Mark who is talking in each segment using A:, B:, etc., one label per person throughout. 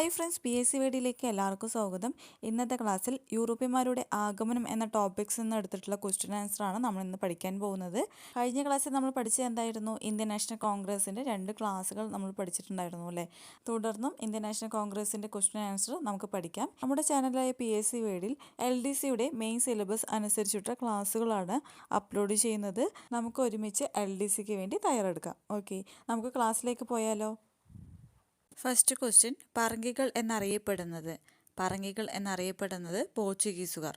A: Hi friends P S C വീഡിയോയിലേക്ക് എല്ലാവർക്കും സ്വാഗതം. ഇന്നത്തെ ക്ലാസ്സിൽ യൂറോപ്യന്മാരുടെ ആഗമനം എന്ന ടോപ്പിക്സ് നിന്ന് എടുത്തിട്ടുള്ള ക്വസ്റ്റ്യൻ ആൻസർ ആണ് നമ്മൾ ഇന്ന് പഠിക്കാൻ പോകുന്നത്. കഴിഞ്ഞ ക്ലാസ്സിൽ നമ്മൾ പഠിച്ചത് എന്തായിരുന്നു? ഇന്ത്യൻ നാഷണൽ കോൺഗ്രസിന്റെ രണ്ട് ക്ലാസ്സുകൾ നമ്മൾ പഠിച്ചിട്ടുണ്ടായിരുന്നു അല്ലേ? തുടർന്നും ഇന്ത്യൻ നാഷണൽ കോൺഗ്രസിന്റെ ക്വസ്റ്റ്യൻ ആൻസർ നമുക്ക് പഠിക്കാം. നമ്മുടെ ചാനലായ പി എസ് സി വേഡിൽ എൽ ഡി സിയുടെ മെയിൻ സിലബസ് അനുസരിച്ചിട്ടുള്ള ക്ലാസ്സുകളാണ് അപ്ലോഡ് ചെയ്യുന്നത്. നമുക്ക് ഒരുമിച്ച് എൽ ഡി സിക്ക് വേണ്ടി തയ്യാറെടുക്കാം. ഓക്കെ നമുക്ക് ക്ലാസ്സിലേക്ക് പോയാലോ? ഫസ്റ്റ് ക്വസ്റ്റ്യൻ പറങ്കികൾ എന്നറിയപ്പെടുന്നത്. പറങ്കികൾ എന്നറിയപ്പെടുന്നത് പോർച്ചുഗീസുകാർ.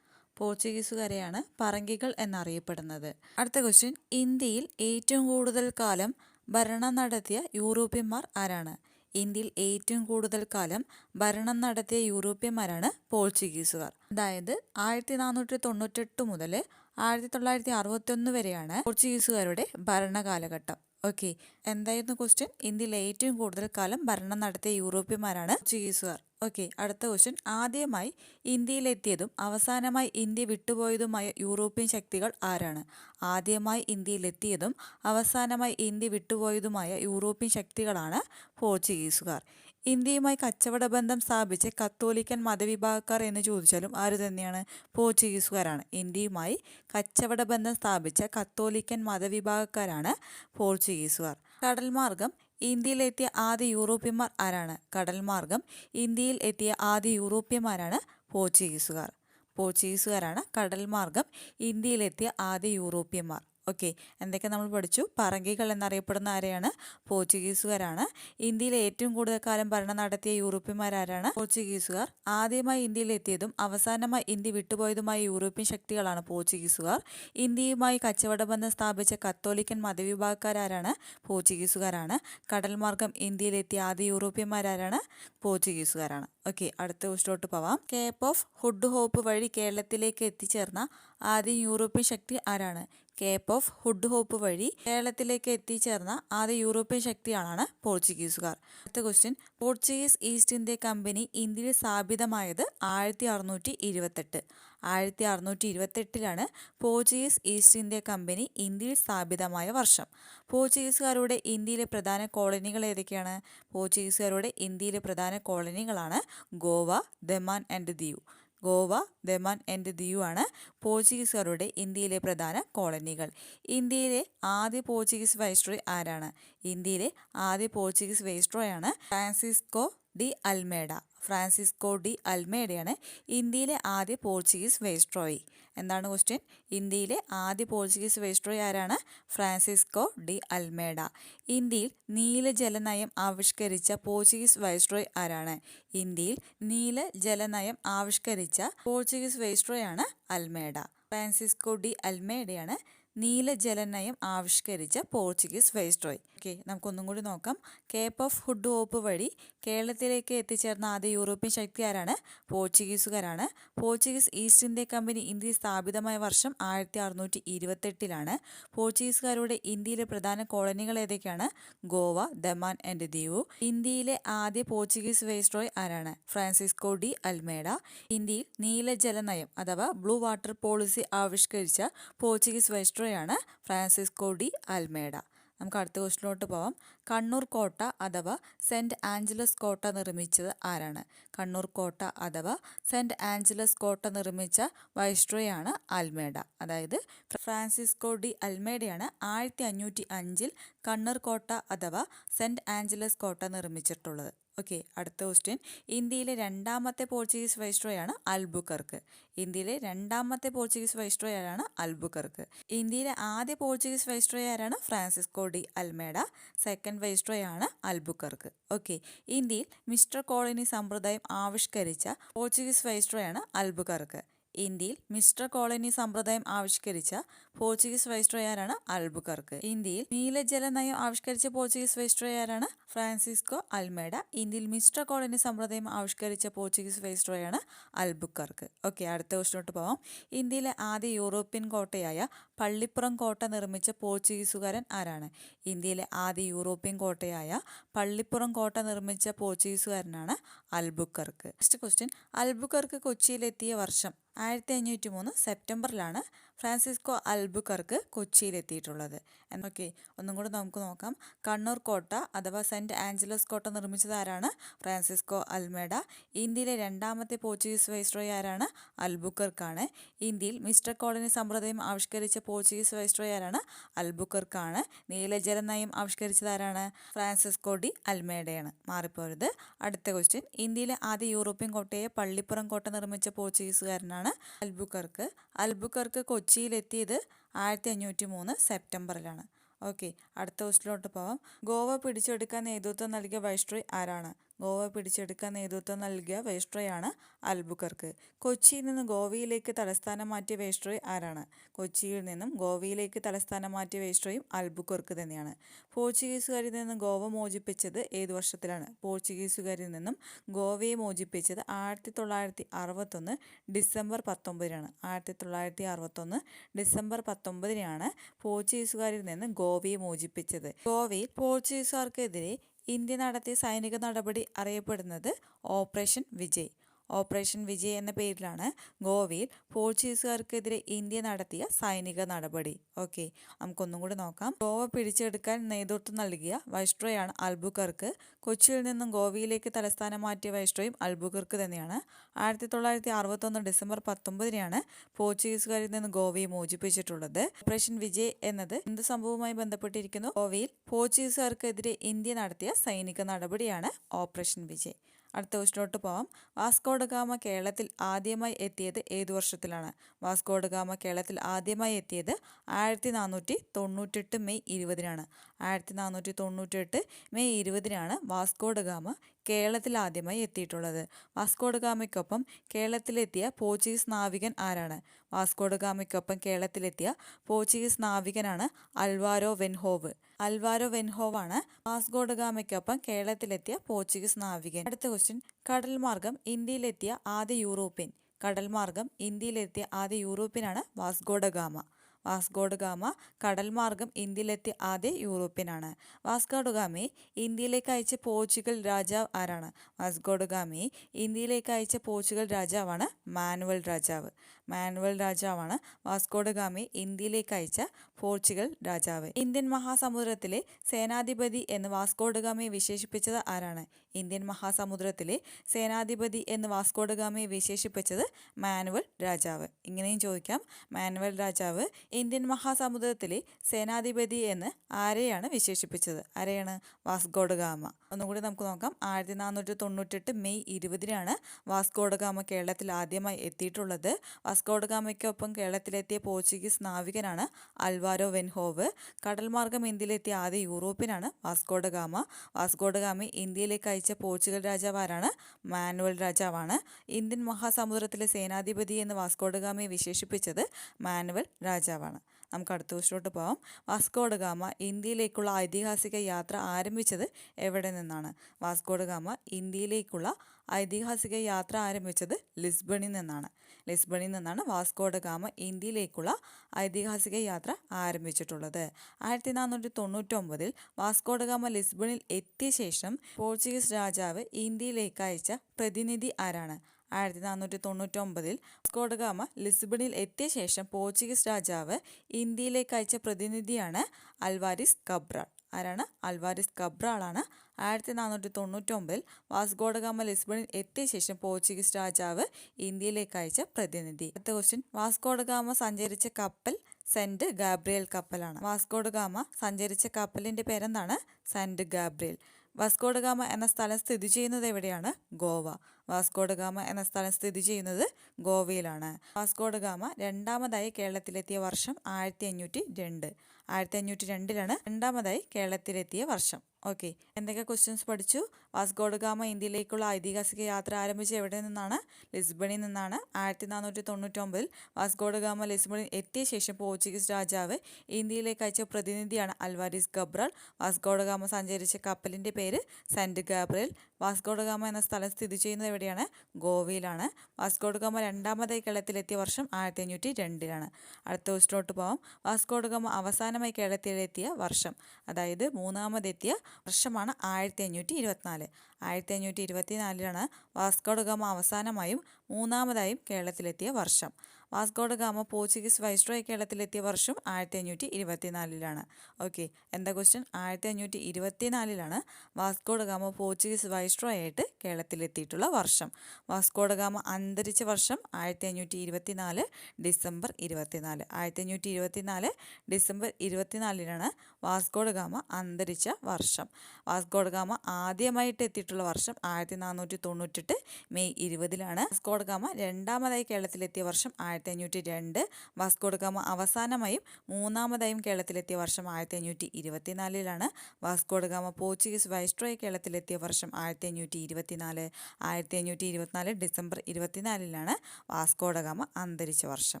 A: പോർച്ചുഗീസുകാരെയാണ് പറങ്കികൾ എന്നറിയപ്പെടുന്നത്. അടുത്ത ക്വസ്റ്റ്യൻ ഇന്ത്യയിൽ ഏറ്റവും കൂടുതൽ കാലം ഭരണം നടത്തിയ യൂറോപ്യന്മാർ ആരാണ്? ഇന്ത്യയിൽ ഏറ്റവും കൂടുതൽ കാലം ഭരണം നടത്തിയ യൂറോപ്യന്മാരാണ് പോർച്ചുഗീസുകാർ. അതായത് ആയിരത്തി നാനൂറ്റി തൊണ്ണൂറ്റെട്ട് മുതൽ ആയിരത്തി തൊള്ളായിരത്തി അറുപത്തൊന്ന് വരെയാണ് പോർച്ചുഗീസുകാരുടെ ഭരണകാലഘട്ടം. ഓക്കെ എന്തായിരുന്നു ക്വസ്റ്റ്യൻ ഇന്ത്യയിൽ ഏറ്റവും കൂടുതൽ കാലം ഭരണം നടത്തിയ യൂറോപ്യന്മാരാണ് പോർച്ചുഗീസുകാർ ഓക്കെ അടുത്ത ക്വസ്റ്റ്യൻ ആദ്യമായി ഇന്ത്യയിലെത്തിയതും അവസാനമായി ഇന്ത്യ വിട്ടുപോയതുമായ യൂറോപ്യൻ ശക്തികൾ ആരാണ്? ആദ്യമായി ഇന്ത്യയിലെത്തിയതും അവസാനമായി ഇന്ത്യ വിട്ടുപോയതുമായ യൂറോപ്യൻ ശക്തികളാണ് പോർച്ചുഗീസുകാർ. ഇന്ത്യയുമായി കച്ചവട ബന്ധം സ്ഥാപിച്ച് കത്തോലിക്കൻ മതവിഭാഗക്കാർ എന്ന് ചോദിച്ചാലും ആര് തന്നെയാണ്? പോർച്ചുഗീസുകാരാണ്. ഇന്ത്യയുമായി കച്ചവട ബന്ധം സ്ഥാപിച്ച കത്തോലിക്കൻ മതവിഭാഗക്കാരാണ് പോർച്ചുഗീസുകാർ. കടൽ മാർഗം ഇന്ത്യയിലെത്തിയ ആദ്യ യൂറോപ്യന്മാർ ആരാണ്? കടൽ മാർഗം ഇന്ത്യയിൽ എത്തിയ ആദ്യ യൂറോപ്യന്മാരാണ് പോർച്ചുഗീസുകാർ. പോർച്ചുഗീസുകാരാണ് കടൽ മാർഗം ഇന്ത്യയിലെത്തിയ ആദ്യ യൂറോപ്യന്മാർ. ഓക്കെ. എന്തൊക്കെ നമ്മൾ പഠിച്ചു? പറങ്കികൾ എന്നറിയപ്പെടുന്ന ആരെയാണ്? പോർച്ചുഗീസുകാരാണ്. ഇന്ത്യയിൽ ഏറ്റവും കൂടുതൽ കാലം ഭരണം നടത്തിയ യൂറോപ്യന്മാരാരാണ് പോർച്ചുഗീസുകാർ. ആദ്യമായി ഇന്ത്യയിൽ എത്തിയതും അവസാനമായി ഇന്ത്യ വിട്ടുപോയതുമായ യൂറോപ്യൻ ശക്തികളാണ് പോർച്ചുഗീസുകാർ. ഇന്ത്യയുമായി കച്ചവട ബന്ധം സ്ഥാപിച്ച കത്തോലിക്കൻ മതവിഭാഗക്കാരാരാണ് പോർച്ചുഗീസുകാരാണ്. കടൽ മാർഗം ഇന്ത്യയിലെത്തിയ ആദ്യ യൂറോപ്യന്മാരാരാണ് പോർച്ചുഗീസുകാരാണ്. ഓക്കെ അടുത്ത ക്വസ്റ്റിലോട്ട് പോവാം. കേപ്പ് ഓഫ് ഹുഡ് ഹോപ്പ് വഴി കേരളത്തിലേക്ക് എത്തിച്ചേർന്ന ആദ്യ യൂറോപ്യൻ ശക്തി ആരാണ്? കേപ്പ് ഓഫ് ഹുഡ് ഹോപ്പ് വഴി കേരളത്തിലേക്ക് എത്തിച്ചേർന്ന ആദ്യ യൂറോപ്യൻ ശക്തിയാണ് പോർച്ചുഗീസുകാർ. അടുത്ത question Portuguese East India company ഇന്ത്യയിൽ സ്ഥാപിതമായത് ആയിരത്തി അറുന്നൂറ്റി ഇരുപത്തെട്ട് ആയിരത്തി അറുന്നൂറ്റി ഇരുപത്തെട്ടിലാണ് പോർച്ചുഗീസ് ഈസ്റ്റ് ഇന്ത്യ കമ്പനി ഇന്ത്യയിൽ സ്ഥാപിതമായ വർഷം. പോർച്ചുഗീസുകാരുടെ ഇന്ത്യയിലെ പ്രധാന കോളനികൾ ഏതൊക്കെയാണ്? പോർച്ചുഗീസുകാരുടെ ഇന്ത്യയിലെ പ്രധാന കോളനികളാണ് Goa Daman and Diu. Goa Daman and Diu ആണ് പോർച്ചുഗീസുകാരുടെ ഇന്ത്യയിലെ പ്രധാന കോളനികൾ. ഇന്ത്യയിലെ ആദ്യ പോർച്ചുഗീസ് വൈസ്രോയ് ആരാണ്? ഇന്ത്യയിലെ ആദ്യ Portuguese വൈസ്രോയാണ് Francisco de Almeida. Francisco de അൽമേഡയാണ് ഇന്ത്യയിലെ ആദ്യ പോർച്ചുഗീസ് വൈസ്രോയി എന്താണ് ക്വസ്റ്റ്യൻ ഇന്ത്യയിലെ ആദ്യ പോർച്ചുഗീസ് വൈസ്രോയി ആരാണ്? Francisco de Almeida. ഇന്ത്യയിൽ നീലജലനയം ആവിഷ്കരിച്ച പോർച്ചുഗീസ് വൈസ്രോയ് ആരാണ്? ഇന്ത്യയിൽ നീലജലനയം ആവിഷ്കരിച്ച പോർച്ചുഗീസ് വൈസ്രോയാണ് അൽമേഡ. ഫ്രാൻസിസ്കോ ഡി അൽമേഡയാണ് നീലജലനയം ആവിഷ്കരിച്ച പോർച്ചുഗീസ് വൈസ്രോയ് ഓക്കെ നമുക്കൊന്നും കൂടി നോക്കാം. കേപ്പ് ഓഫ് ഹുഡ് ഓപ്പ് വഴി കേരളത്തിലേക്ക് എത്തിച്ചേർന്ന ആദ്യ യൂറോപ്യൻ ശക്തി ആരാണ് പോർച്ചുഗീസുകാരാണ്. പോർച്ചുഗീസ് ഈസ്റ്റ് ഇന്ത്യ കമ്പനി ഇന്ത്യയിൽ സ്ഥാപിതമായ വർഷം ആയിരത്തി അറുന്നൂറ്റി ഇരുപത്തെട്ടിലാണ് പോർച്ചുഗീസുകാരുടെ ഇന്ത്യയിലെ പ്രധാന കോളനികൾ ഏതൊക്കെയാണ്? ഗോവ ദമാൻ ആൻഡ് ദിയു. ഇന്ത്യയിലെ ആദ്യ പോർച്ചുഗീസ് വൈസ്രോയ് ആരാണ്? Francisco de Almeida. ഇന്ത്യയിൽ നീലജലനയം അഥവാ ബ്ലൂ വാട്ടർ പോളിസി ആവിഷ്കരിച്ച പോർച്ചുഗീസ് വൈസ്രോയാണ് ഫ്രാൻസിസ്കോ ഡി അൽമേഡ. നമുക്ക് അടുത്ത ക്വസ്റ്റിലോട്ട് പോവാം. കണ്ണൂർ കോട്ട അഥവാ സെന്റ് ആഞ്ചലസ് കോട്ട നിർമ്മിച്ചത് ആരാണ്? കണ്ണൂർ കോട്ട അഥവാ സെന്റ് ആഞ്ചലസ് കോട്ട നിർമ്മിച്ച വൈസ്ട്രോയാണ് അൽമേഡ അതായത് ഫ്രാൻസിസ്കോ ഡി അൽമേഡയാണ് ആയിരത്തി അഞ്ഞൂറ്റി അഞ്ചിൽ കണ്ണൂർ കോട്ട അഥവാ സെന്റ് ആഞ്ചലസ് കോട്ട നിർമ്മിച്ചിട്ടുള്ളത്. ഓക്കെ അടുത്ത ക്വസ്റ്റ്യൻ ഇന്ത്യയിലെ രണ്ടാമത്തെ പോർച്ചുഗീസ് വൈസ്രോയാണ് അൽബുക്കർക്ക് ഇന്ത്യയിലെ രണ്ടാമത്തെ പോർച്ചുഗീസ് വൈസ്ട്രോ ആരാണ്? അൽബുക്കർക്ക് ഇന്ത്യയിലെ ആദ്യ പോർച്ചുഗീസ് വൈസ്ട്രോ ആരാണ്? Francisco de Almeida second viceroy ആണ് അൽബുക്കർക്ക് ഓക്കെ ഇന്ത്യയിൽ മിസ്റ്റർ കോളനി സമ്പ്രദായം ആവിഷ്കരിച്ച പോർച്ചുഗീസ് വൈസ്രോയ് ആണ് അൽബുക്കർക്ക് ഇന്ത്യയിൽ മിസ്റ്റർ കോളനി സമ്പ്രദായം ആവിഷ്കരിച്ച പോർച്ചുഗീസ് വൈസ്ട്രോയാരാണ് അൽബുക്കർക്ക്. ഇന്ത്യയിൽ നീലജല നയം ആവിഷ്കരിച്ച പോർച്ചുഗീസ് വൈസ്ട്രോയാരാണ് ഫ്രാൻസിസ്കോ അൽമേഡ. ഇന്ത്യയിൽ മിസ്റ്റർ കോളനി സമ്പ്രദായം ആവിഷ്കരിച്ച പോർച്ചുഗീസ് വൈസ്ട്രോയാണ് അൽബുക്കർക്ക്. ഓക്കെ അടുത്ത ക്വസ്റ്റിനോട്ട് പോവാം. ഇന്ത്യയിലെ ആദ്യ യൂറോപ്യൻ കോട്ടയായ പള്ളിപ്പുറം കോട്ട നിർമ്മിച്ച പോർച്ചുഗീസുകാരൻ ആരാണ്? ഇന്ത്യയിലെ ആദ്യ യൂറോപ്യൻ കോട്ടയായ പള്ളിപ്പുറം കോട്ട നിർമ്മിച്ച പോർച്ചുഗീസുകാരനാണ് അൽബുക്കർക്ക്. നെക്സ്റ്റ് ക്വസ്റ്റ്യൻ അൽബുക്കർക്ക് കൊച്ചിയിലെത്തിയ വർഷം ആയിരത്തി അഞ്ഞൂറ്റി മൂന്ന് സെപ്റ്റംബറിലാണ് ഫ്രാൻസിസ്കോ അൽബുക്കർക്ക് കൊച്ചിയിലെത്തിയിട്ടുള്ളത്. എന്നൊക്കെ ഒന്നും കൂടെ നമുക്ക് നോക്കാം. കണ്ണൂർ കോട്ട അഥവാ സെന്റ് ആഞ്ചലസ് കോട്ട നിർമ്മിച്ചതാരാണ് ഫ്രാൻസിസ്കോ അൽമേഡ. ഇന്ത്യയിലെ രണ്ടാമത്തെ പോർച്ചുഗീസ് വൈസ്രോയി ആരാണ്? അൽബുക്കർക്കാണ്. ഇന്ത്യയിൽ മിസ്റ്റർ കോളനി സമ്പ്രദായം ആവിഷ്കരിച്ച പോർച്ചുഗീസ് വൈസ്രോയി ആരാണ്? അൽബുക്കർക്കാണ്. നീലജല നയം ആവിഷ്കരിച്ചത് ആരാണ്? Francisco de അൽമേഡയാണ്. മാറിപ്പോരുത് അടുത്ത ക്വസ്റ്റ്യൻ ഇന്ത്യയിലെ ആദ്യ യൂറോപ്യൻ കോട്ടയെ പള്ളിപ്പുറം കോട്ട നിർമ്മിച്ച പോർച്ചുഗീസുകാരനാണ് അൽബുക്കർക്ക്. അൽബുക്കർക്ക് കൊച്ചിയിലെത്തിയത് ആയിരത്തി അഞ്ഞൂറ്റി മൂന്ന് സെപ്റ്റംബറിലാണ്. ഓക്കെ അടുത്ത ക്വസ്റ്റിലോട്ട് പോവാം. ഗോവ പിടിച്ചെടുക്കാൻ നേതൃത്വം നൽകിയ വൈസ്ട്രോയ് ആരാണ്? ഗോവ പിടിച്ചെടുക്കാൻ നേതൃത്വം നൽകിയ വേസ്ട്രോയാണ് അൽബുക്കർക്ക്. കൊച്ചിയിൽ നിന്ന് ഗോവയിലേക്ക് തലസ്ഥാനം മാറ്റിയ വേസ്ട്രോയ് ആരാണ്? കൊച്ചിയിൽ നിന്നും ഗോവയിലേക്ക് തലസ്ഥാനം മാറ്റിയ വേസ്ട്രോയും അൽബുക്കർക്ക് തന്നെയാണ്. പോർച്ചുഗീസുകാരിൽ നിന്ന് ഗോവ മോചിപ്പിച്ചത് ഏത് വർഷത്തിലാണ്? പോർച്ചുഗീസുകാരിൽ നിന്നും ഗോവയെ മോചിപ്പിച്ചത് ആയിരത്തി തൊള്ളായിരത്തി അറുപത്തൊന്ന് ഡിസംബർ പത്തൊമ്പതിനാണ്. ആയിരത്തി തൊള്ളായിരത്തി അറുപത്തൊന്ന് ഡിസംബർ പത്തൊമ്പതിനാണ് പോർച്ചുഗീസുകാരിൽ നിന്ന് ഗോവയെ മോചിപ്പിച്ചത്. ഗോവയിൽ പോർച്ചുഗീസുകാർക്കെതിരെ ഇന്ത്യ നടത്തിയ സൈനിക നടപടി അറിയപ്പെടുന്നത് ഓപ്പറേഷൻ വിജയ്. ഓപ്പറേഷൻ വിജയ് എന്ന പേരിലാണ് ഗോവയിൽ പോർച്ചുഗീസുകാർക്കെതിരെ ഇന്ത്യ നടത്തിയ സൈനിക നടപടി. ഓക്കെ നമുക്കൊന്നും കൂടി നോക്കാം. ഗോവ പിടിച്ചെടുക്കാൻ നേതൃത്വം നൽകിയ വൈസ്ട്രോയാണ് അൽബുക്കർക്ക്. കൊച്ചിയിൽ നിന്നും ഗോവയിലേക്ക് തലസ്ഥാനം മാറ്റിയ വൈസ്ട്രോയും അൽബുക്കർക്ക് തന്നെയാണ്. ആയിരത്തി തൊള്ളായിരത്തി അറുപത്തൊന്ന് ഡിസംബർ പത്തൊമ്പതിനാണ് പോർച്ചുഗീസുകാരിൽ നിന്ന് ഗോവയെ മോചിപ്പിച്ചിട്ടുള്ളത്. ഓപ്പറേഷൻ വിജയ് എന്നത് എന്ത് സംഭവവുമായി ബന്ധപ്പെട്ടിരിക്കുന്നു. ഗോവയിൽ പോർച്ചുഗീസുകാർക്കെതിരെ ഇന്ത്യ നടത്തിയ സൈനിക നടപടിയാണ് ഓപ്പറേഷൻ വിജയ്. അടുത്ത ക്വസ്റ്റിലോട്ട് പോവാം. വാസ്കോഡഗാമ കേരളത്തിൽ ആദ്യമായി എത്തിയത് ഏതു വർഷത്തിലാണ്? വാസ്കോഡഗാമ കേരളത്തിൽ ആദ്യമായി എത്തിയത് ആയിരത്തി നാനൂറ്റി തൊണ്ണൂറ്റെട്ട് മെയ് ഇരുപതിനാണ്. ആയിരത്തി നാനൂറ്റി തൊണ്ണൂറ്റെട്ട് മെയ് ഇരുപതിനാണ് വാസ്കോഡഗാമ കേരളത്തിൽ ആദ്യമായി എത്തിയിട്ടുള്ളത്. വാസ്കോഡഗാമയ്ക്കൊപ്പം കേരളത്തിലെത്തിയ പോർച്ചുഗീസ് നാവികൻ ആരാണ്? വാസ്കോഡഗാമയ്ക്കൊപ്പം കേരളത്തിലെത്തിയ പോർച്ചുഗീസ് നാവികനാണ് അൽവാരോ വെൻഹോവ്. അൽവാരോ വെൻഹോവാണ് വാസ്കോഡഗാമയ്ക്കൊപ്പം കേരളത്തിലെത്തിയ പോർച്ചുഗീസ് നാവികൻ. അടുത്ത ക്വസ്റ്റ്യൻ കടൽ മാർഗം ഇന്ത്യയിലെത്തിയ ആദ്യ യൂറോപ്യൻ. കടൽ മാർഗം ഇന്ത്യയിലെത്തിയ ആദ്യ യൂറോപ്യനാണ് വാസ്കോഡഗാമ. വാസ്കോഡഗാമ കടൽ മാർഗം ഇന്ത്യയിലെത്തിയ ആദ്യ യൂറോപ്യനാണ്. വാസ്കോഡഗാമയെ ഇന്ത്യയിലേക്ക് അയച്ച പോർച്ചുഗൽ രാജാവ് ആരാണ്? വാസ്കോഡഗാമയെ ഇന്ത്യയിലേക്ക് അയച്ച പോർച്ചുഗൽ രാജാവാണ് മാനുവൽ രാജാവ്. മാനുവൽ രാജാവാണ് വാസ്കോഡഗാമി ഇന്ത്യയിലേക്ക് അയച്ച പോർച്ചുഗൽ രാജാവ്. ഇന്ത്യൻ മഹാസമുദ്രത്തിലെ സേനാധിപതി എന്ന് വാസ്കോഡഗാമിയെ വിശേഷിപ്പിച്ചത് ആരാണ്? ഇന്ത്യൻ മഹാസമുദ്രത്തിലെ സേനാധിപതി എന്ന് വാസ്കോഡഗാമിയെ വിശേഷിപ്പിച്ചത് മാനുവൽ രാജാവ്. ഇങ്ങനെയും ചോദിക്കാം. മാനുവൽ രാജാവ് ഇന്ത്യൻ മഹാസമുദ്രത്തിലെ സേനാധിപതി എന്ന് ആരെയാണ് വിശേഷിപ്പിച്ചത്? ആരെയാണ്? വാസ്കോഡഗാമ ഒന്നുകൂടി നമുക്ക് നോക്കാം. ആയിരത്തി നാനൂറ്റി തൊണ്ണൂറ്റെട്ട് മെയ് ഇരുപതിനാണ് വാസ്കോഡഗാമ കേരളത്തിൽ ആദ്യമായി എത്തിയിട്ടുള്ളത്. വാസ്കോഡഗാമയ്ക്കൊപ്പം കേരളത്തിലെത്തിയ പോർച്ചുഗീസ് നാവികനാണ് അൽവാരോ വെൻഹോവ്. കടൽമാർഗം ഇന്ത്യയിലെത്തിയ ആദ്യ യൂറോപ്യനാണ് വാസ്കോഡഗാമ വാസ്കോഡഗാമ ഇന്ത്യയിലേക്ക് അയച്ച പോർച്ചുഗൽ രാജാവ് ആരാണ് മാനുവൽ രാജാവാണ്. ഇന്ത്യൻ മഹാസമുദ്രത്തിലെ സേനാധിപതി എന്ന് വാസ്കോഡഗാമയെ വിശേഷിപ്പിച്ചത് മാനുവൽ രാജാവാണ്. നമുക്ക് അടുത്ത ക്വസ്റ്റിലോട്ട് പോകാം വാസ്കോഡഗാമ ഇന്ത്യയിലേക്കുള്ള ഐതിഹാസിക യാത്ര ആരംഭിച്ചത് എവിടെ നിന്നാണ്? വാസ്കോഡ് ഗാമ ഇന്ത്യയിലേക്കുള്ള ഐതിഹാസിക യാത്ര ആരംഭിച്ചത് ലിസ്ബണിൽ നിന്നാണ്. ലിസ്ബണിൽ നിന്നാണ് വാസ്കോഡ് ഗാമ ഇന്ത്യയിലേക്കുള്ള ഐതിഹാസിക യാത്ര ആരംഭിച്ചിട്ടുള്ളത്. ആയിരത്തി നാനൂറ്റി തൊണ്ണൂറ്റൊമ്പതിൽ വാസ്കോഡഗാമ ലിസ്ബണിൽ എത്തിയ ശേഷം പോർച്ചുഗീസ് രാജാവ് ഇന്ത്യയിലേക്ക് അയച്ച പ്രതിനിധി ആരാണ്? ആയിരത്തി നാനൂറ്റി തൊണ്ണൂറ്റൊമ്പതിൽ വാസ്കോഡഗാമ ലിസ്ബണിൽ എത്തിയ ശേഷം പോർച്ചുഗീസ് രാജാവ് ഇന്ത്യയിലേക്ക് അയച്ച പ്രതിനിധിയാണ് അൽവാരിസ് കബ്രാൾ. ആരാണ്? അൽവാരിസ് കബ്രാളാണ്. ആയിരത്തി നാനൂറ്റി തൊണ്ണൂറ്റൊമ്പതിൽ വാസ്കോഡഗാമ ലിസ്ബണിൽ എത്തിയ ശേഷം പോർച്ചുഗീസ് രാജാവ് ഇന്ത്യയിലേക്ക് അയച്ച പ്രതിനിധി. അടുത്ത ക്വസ്റ്റ്യൻ വാസ്കോഡഗാമ സഞ്ചരിച്ച കപ്പൽ സെന്റ് ഗാബ്രിയൽ കപ്പലാണ്. വാസ്കോഡഗാമ സഞ്ചരിച്ച കപ്പലിന്റെ പേരെന്താണ്? Saint Gabriel. വാസ്കോഡഗാമ എന്ന സ്ഥലം സ്ഥിതി ചെയ്യുന്നത് എവിടെയാണ്? ഗോവ. വാസ്കോഡഗാമ എന്ന സ്ഥലം സ്ഥിതി ചെയ്യുന്നത് ഗോവയിലാണ്. വാസ്കോഡഗാമ രണ്ടാമതായി കേരളത്തിലെത്തിയ വർഷം ആയിരത്തി അഞ്ഞൂറ്റി രണ്ട് ആയിരത്തി അഞ്ഞൂറ്റി രണ്ടിലാണ് രണ്ടാമതായി കേരളത്തിലെത്തിയ വർഷം. ഓക്കെ. എന്തൊക്കെ ക്വസ്റ്റ്യൻസ് പഠിച്ചു? വാസ്കോഡഗാമ ഇന്ത്യയിലേക്കുള്ള ഐതിഹാസിക യാത്ര ആരംഭിച്ച എവിടെ നിന്നാണ്? ലിസ്ബണിൽ നിന്നാണ്. ആയിരത്തി നാനൂറ്റി തൊണ്ണൂറ്റൊമ്പതിൽ വാസ്കോഡഗാമ ലിസ്ബണിൽ എത്തിയ ശേഷം പോർച്ചുഗീസ് രാജാവ് ഇന്ത്യയിലേക്ക് അയച്ച പ്രതിനിധിയാണ് അൽവാരിസ് ഗബ്രാൾ. വാസ്കോഡഗാമ സഞ്ചരിച്ച കപ്പലിന്റെ പേര് സെന്റ് ഗാബ്രിയൽ. വാസ്കോഡഗാമ എന്ന സ്ഥലം സ്ഥിതി ചെയ്യുന്നത് എവിടെയാണ് ഗോവയിലാണ്. വാസ്കോഡഗാമ രണ്ടാമതായി കേരളത്തിലെത്തിയ വർഷം ആയിരത്തി അഞ്ഞൂറ്റി രണ്ടിലാണ് അടുത്ത ക്വസ്റ്റിനോട്ട് പോകാം വാസ്കോഡഗാമ അവസാനമായി കേരളത്തിലെത്തിയ വർഷം അതായത് മൂന്നാമതെത്തിയ വർഷമാണ് ആയിരത്തി അഞ്ഞൂറ്റി ഇരുപത്തിനാല് ആയിരത്തി അഞ്ഞൂറ്റി ഇരുപത്തി നാലിലാണ് വാസ്കോഡഗാമ അവസാനമായും മൂന്നാമതായും കേരളത്തിലെത്തിയ വർഷം. Vasco da Gama Portuguese viceroy കേരളത്തിലെത്തിയ വർഷം ആയിരത്തി അഞ്ഞൂറ്റി ഇരുപത്തിനാലിലാണ് ഓക്കെ എന്താ ക്വസ്റ്റ്യൻ ആയിരത്തി അഞ്ഞൂറ്റി ഇരുപത്തിനാലിലാണ് Vasco da Gama Portuguese viceroy ആയിട്ട് കേരളത്തിലെത്തിയിട്ടുള്ള വർഷം. വാസ്കോഡ ഗാമ അന്തരിച്ച വർഷം ആയിരത്തി അഞ്ഞൂറ്റി ഇരുപത്തിനാല് ഡിസംബർ ഇരുപത്തിനാല്. ആയിരത്തി അഞ്ഞൂറ്റി ഇരുപത്തിനാല് ഡിസംബർ ഇരുപത്തിനാലിനാണ് വാസ്കോഡ ഗാമ അന്തരിച്ച വർഷം. വാസ്കോഡ ഗാമ ആദ്യമായിട്ട് എത്തിയിട്ടുള്ള വർഷം ആയിരത്തി നാനൂറ്റി തൊണ്ണൂറ്റെട്ട് മെയ് ഇരുപതിലാണ്. വാസ്കോഡ ഗാമ രണ്ടാമതായി കേരളത്തിലെത്തിയ വർഷം ആയിരത്തി അഞ്ഞൂറ്റി രണ്ട് വാസ്കോഡഗാമ അവസാനമായും മൂന്നാമതായും കേരളത്തിലെത്തിയ വർഷം ആയിരത്തി അഞ്ഞൂറ്റി ഇരുപത്തിനാലിലാണ് വാസ്കോഡഗാമ പോർച്ചുഗീസ് വൈസ്ട്രോയ് കേരളത്തിലെത്തിയ വർഷം ആയിരത്തി അഞ്ഞൂറ്റി ഇരുപത്തിനാല് ആയിരത്തി അഞ്ഞൂറ്റി ഇരുപത്തിനാല് ഡിസംബർ ഇരുപത്തിനാലിലാണ് വാസ്കോഡഗാമ അന്തരിച്ച വർഷം.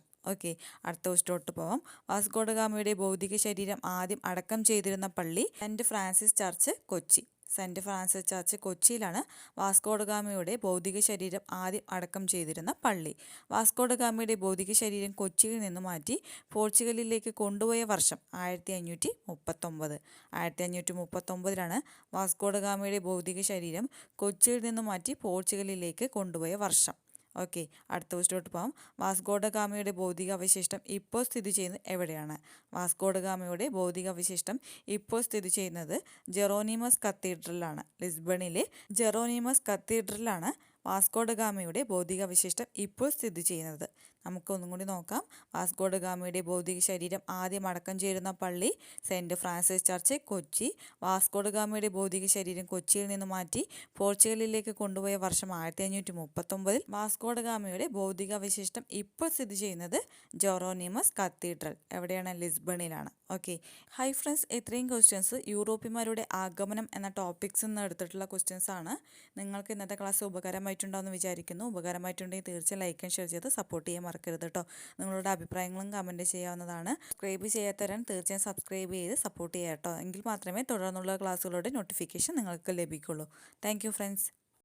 A: ഓക്കെ അടുത്ത ക്വസ്റ്റോട്ട് പോവാം. വാസ്കോഡഗാമയുടെ ഭൗതിക ശരീരം ആദ്യം അടക്കം ചെയ്തിരുന്ന പള്ളി saint Francis church Kochi. Saint Francis church കൊച്ചിയിലാണ് വാസ്കോഡഗാമിയുടെ ഭൗതിക ശരീരം ആദ്യം അടക്കം ചെയ്തിരുന്ന പള്ളി. വാസ്കോഡഗാമിയുടെ ഭൗതിക ശരീരം കൊച്ചിയിൽ നിന്ന് മാറ്റി പോർച്ചുഗലിലേക്ക് കൊണ്ടുപോയ വർഷം ആയിരത്തി അഞ്ഞൂറ്റി മുപ്പത്തൊമ്പത് ആയിരത്തി അഞ്ഞൂറ്റി മുപ്പത്തൊമ്പതിലാണ് വാസ്കോഡഗാമിയുടെ ഭൗതിക ശരീരം കൊച്ചിയിൽ നിന്ന് മാറ്റി പോർച്ചുഗലിലേക്ക് കൊണ്ടുപോയ വർഷം. ഓക്കെ അടുത്ത ക്വസ്റ്റിലോട്ട് പോകാം വാസ്കോഡഗാമയുടെ ഭൗതിക അവശിഷ്ടം ഇപ്പോൾ സ്ഥിതി ചെയ്യുന്നത് എവിടെയാണ്? വാസ്കോഡഗാമയുടെ ഭൗതിക അവശിഷ്ടം ഇപ്പോൾ സ്ഥിതി ചെയ്യുന്നത് ജെറോനിമസ് കത്തീഡ്രലാണ് ലിസ്ബണിലെ ജെറോനിമസ് കത്തീഡ്രലാണ് വാസ്കോഡഗാമയുടെ ഭൗതികാവശിഷ്ടം ഇപ്പോൾ സ്ഥിതി ചെയ്യുന്നത്. നമുക്ക് ഒന്നും കൂടി നോക്കാം. വാസ്കോഡ് ഗാമയുടെ ഭൗതിക ശരീരം ആദ്യം അടക്കം ചേരുന്ന പള്ളി saint Francis church Kochi. Vasco da ഗാമയുടെ ഭൗതിക ശരീരം കൊച്ചിയിൽ നിന്ന് മാറ്റി പോർച്ചുഗലിലേക്ക് കൊണ്ടുപോയ വർഷം ആയിരത്തി അഞ്ഞൂറ്റി മുപ്പത്തൊമ്പതിൽ വാസ്കോഡ് ഗാമയുടെ ഭൗതിക വിശിഷ്ടം ഇപ്പോൾ സ്ഥിതി ചെയ്യുന്നത് ജോറോനിമസ് കത്തീഡ്രൽ എവിടെയാണ്? ലിസ്ബണിലാണ്. ഓക്കെ. ഹൈ ഫ്രണ്ട്സ് ഇത്രയും ക്വസ്റ്റ്യൻസ് യൂറോപ്യന്മാരുടെ ആഗമനം എന്ന ടോപ്പിക്സ് നിന്ന് എടുത്തിട്ടുള്ള ക്വസ്റ്റ്യൻസ് ആണ്. നിങ്ങൾക്ക് ഇന്നത്തെ ക്ലാസ് ഉപകാരമായിട്ടുണ്ടോ എന്ന് വിചാരിക്കുന്നു. ഉപകാരമായിട്ടുണ്ടെങ്കിൽ തീർച്ചയായും ലൈക്ക് ആൻഡ് ഷെയർ ചെയ്ത് സപ്പോർട്ട് ചെയ്യാൻ മറക്കരുത് കേട്ടോ നിങ്ങളുടെ അഭിപ്രായങ്ങളും കമന്റ് ചെയ്യാവുന്നതാണ്. സബ്സ്ക്രൈബ് ചെയ്യാത്തവരാൻ തീർച്ചയായും സബ്സ്ക്രൈബ് ചെയ്ത് സപ്പോർട്ട് ചെയ്യാം കേട്ടോ എങ്കിൽ മാത്രമേ തുടർന്നുള്ള ക്ലാസ്സുകളുടെ നോട്ടിഫിക്കേഷൻ നിങ്ങൾക്ക് ലഭിക്കുള്ളൂ. Thank friends